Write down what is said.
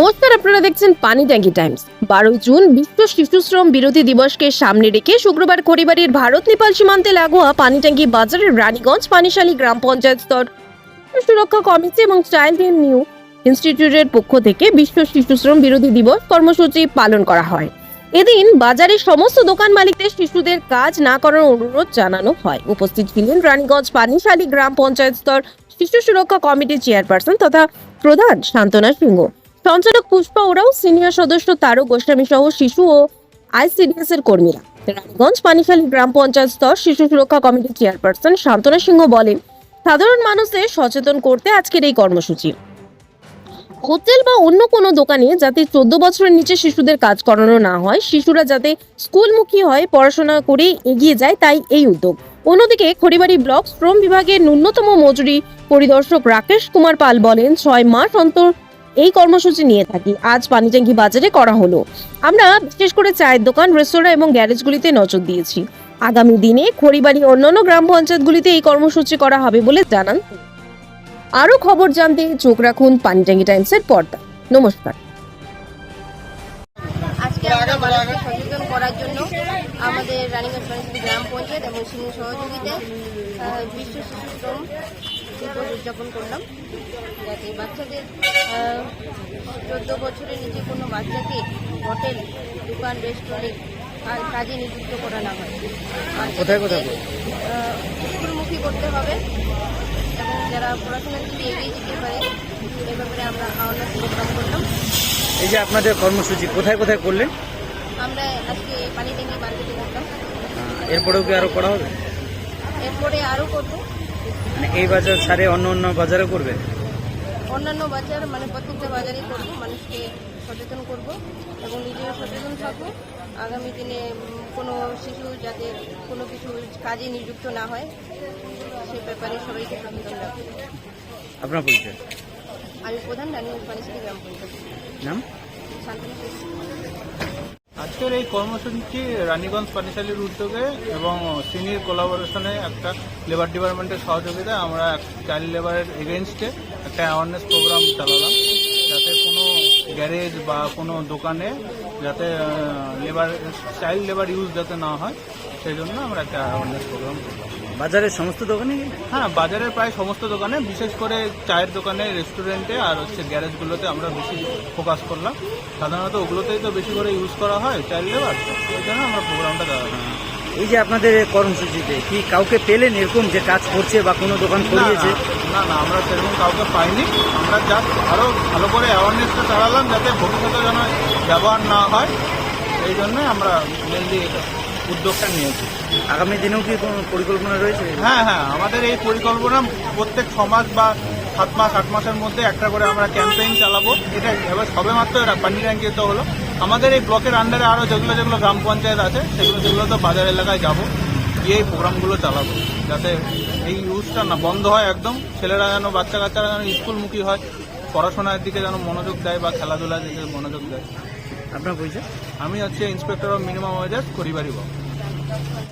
নমস্কার আপনারা দেখছেন পানি ট্যাঙ্কি টাইমস। বারো জুন বিশ্ব শিশু শ্রম বিরোধী দিবসকে সামনে রেখে শুক্রবার খড়িবাড়ির ভারত নেপাল সীমান্তে লাগোয়া পানি ট্যাঙ্কি বাজারের রানীগঞ্জ পানিশালী গ্রাম পঞ্চায়েত স্তর সুরক্ষা কমিটি এবং চাইল্ড এন্ড নিউ ইনস্টিটিউটের পক্ষ থেকে বিশ্ব শিশু শ্রম বিরোধী দিবস কর্মসূচি পালন করা হয়। এদিন বাজারের সমস্ত দোকান মালিকদের শিশুদের কাজ না করার অনুরোধ জানানো হয়। উপস্থিত ছিলেন রানীগঞ্জ পানিশালী গ্রাম পঞ্চায়েত স্তর শিশু সুরক্ষা কমিটির চেয়ারপারসন তথা প্রধান শান্তনা সিংহ। সঞ্চালক পুষ্পা ওরাও সিনিয়র সদস্য তারক গোস্বামী সহ শিশু ও আইসিডিএস এর কর্মীরা। রানীগঞ্জ পানিশালী গ্রাম পঞ্চায়েত স্তর শিশু সুরক্ষা কমিটির চেয়ারপারসন শান্তনা সিংহ বলেন, সাধারণ মানুষদের সচেতন করতে আজকের এই কর্মসূচি। হোটেল বা অন্য কোনো দোকানে যাতে চোদ্দ বছরের নিচে শিশুদের কাজ করানো না হয়, শিশুরা যাতে স্কুলমুখী হয় পড়াশোনা করে এগিয়ে যায় তাই এই উদ্যোগ। অন্যদিকে খড়িবাড়ি ব্লক শ্রম বিভাগের ন্যূনতম মজুরি পরিদর্শক রাকেশ কুমার পাল বলেন, ছয় মাস অন্তর এই কর্মসূচি নিয়ে থাকি। আজ পানিট্যাঙ্কি বাজারে করা হলো। আমরা বিশেষ করে চায়ের দোকান, রেস্তোরাঁ এবং গ্যারেজগুলিতে নজর দিয়েছি। আগামী দিনে খড়িবাড়ি অন্যান্য গ্রাম পঞ্চায়েতগুলিতে এই কর্মসূচি করা হবে বলে জানান আরও খবর জানতে চোখ রাখুন পানিট্যাঙ্কি টাইমসের পর্দা। নমস্কার। সচেতন করার জন্য আমাদের রানীগঞ্জ গ্রাম পঞ্চায়েত এবং সিংহ সহযোগিতায় বিশ্ব শিশু শ্রম দিবস উদযাপন করলাম। যাতে বাচ্চাদের চোদ্দ বছরের নিচে কোনো বাচ্চাকে হোটেল দোকান রেস্টুরেন্ট কাজে নিযুক্ত করা না হয়। কোথায় কোথায় স্কুলমুখী করতে হবে। এবং যারা পড়াশোনার দিকে এগিয়ে যেতে পারে এ ব্যাপারে আমরা আওয়ারনেস প্রোগ্রাম করলাম। এই যে আপনাদের কর্মসূচি কোথায় কোথায় করলেন আমরা আজকে পানি ট্যাঙ্কি মার্কেটে করলাম। এরপরেও কি আরও করা হবে? এরপরে আরও করব। মানে এই বাজার ছাড়ে অন্য অন্য বাজারে করবে? অন্যান্য বাজার মানে প্রত্যেকটা বাজারে করব মানুষকে সচেতন করব এবং নিজেও সচেতন থাকব। আগামী দিনে কোনো শিশু যাতে কোনো কিছু কাজে নিযুক্ত না হয় সে ব্যাপারে সবাইকে সচেতন রাখব। আপনার পরিচয়? আমি প্রধান রানীগঞ্জ পানিশালী গ্রাম পঞ্চায়েত নাম? শান্তনু শেখ। আজকের এই কর্মসূচি রানীগঞ্জ পানিশালীর উদ্যোগে এবং সিনির কোলাবোরেশনে একটা লেবার ডিপার্টমেন্টের সহযোগিতায় আমরা চাইল্ড লেবারের এগেনস্টে একটা অ্যাওয়ারনেস প্রোগ্রাম চালালাম। যাতে কোনো গ্যারেজ বা কোনো দোকানে যাতে লেবার চাইল্ড লেবার ইউজ যাতে না হয় সেই জন্য আমরা একটা অ্যাওয়ারনেস প্রোগ্রাম করলাম। বাজারের সমস্ত দোকানে হ্যাঁ বাজারের প্রায় সমস্ত দোকানে বিশেষ করে চায়ের দোকানে রেস্টুরেন্টে আর হচ্ছে গ্যারেজগুলোতে আমরা বেশি ফোকাস করলাম। সাধারণত ওগুলোতেই তো বেশি করে ইউজ করা হয় চাইল্ড লেবার ওই জন্য আমরা প্রোগ্রামটা দেওয়া হয় এই যে আপনাদের কর্মসূচিতে কি কাউকে পেলেন এরকম যে কাজ করছে বা কোনো দোকান করিয়েছে না না আমরা সেরকম কাউকে পাইনি। আমরা জাস্ট আরও ভালো করে অ্যাওয়ারনেসটা চালালাম যাতে ভবিষ্যতে যেন ব্যবহার না হয়। এই জন্যই আমরা মেনলি উদ্যোগটা নিয়েছে। আগামী দিনেও কি কোনো পরিকল্পনা রয়েছে? হ্যাঁ হ্যাঁ আমাদের এই পরিকল্পনা প্রত্যেক ছ মাস বা সাত মাস, আট মাসের মধ্যে একটা করে আমরা ক্যাম্পেইন চালাবো। এটা এবার সবে মাত্র পানি ট্যাঙ্কি তো হলো। আমাদের এই ব্লকের আন্ডারে আরও যেগুলো যেগুলো গ্রাম পঞ্চায়েত আছে, সেগুলো সেগুলো তো বাজার এলাকায় যাব। গিয়ে এই প্রোগ্রামগুলো চালাবো, যাতে এই ইউজটা না বন্ধ হয় একদম। ছেলেরা যেন বাচ্চা কাচ্চারা যেন স্কুলমুখী হয়, পড়াশোনার দিকে যেন মনোযোগ দেয় বা খেলাধুলার দিকে মনোযোগ দেয়। আপনার পরিচয়? আমি হচ্ছে ইন্সপেক্টর অফ মিনিমাম ওয়েজার করিবারি